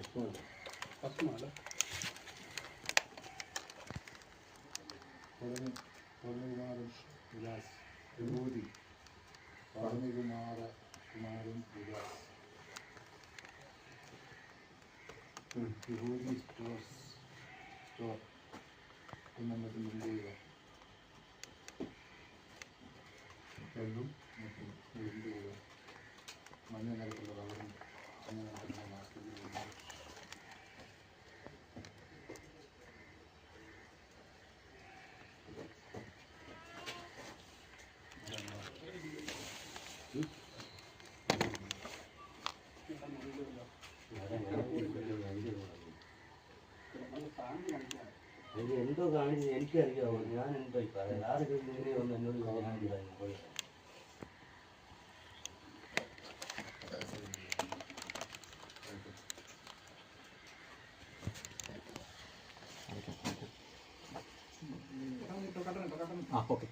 Bakma hala. Oranın, oranın varmış. Biraz. Umudi. Oranın kumara, kumarın biraz. Umudi stores. Store. Anlamadım bildiği var. Geldim. Bildiği var. Manya nerede kalır? Manya nerede kalır? ഇത് എന്തോ കാണിച്ച് എനിക്കറിയാമോ ഞാൻ എന്തോ പറയാം ആരെങ്കിലും നിന്നെ ഒന്ന് എന്നോട് പറയാനില്ല പോയി. ആ ഓക്കെ.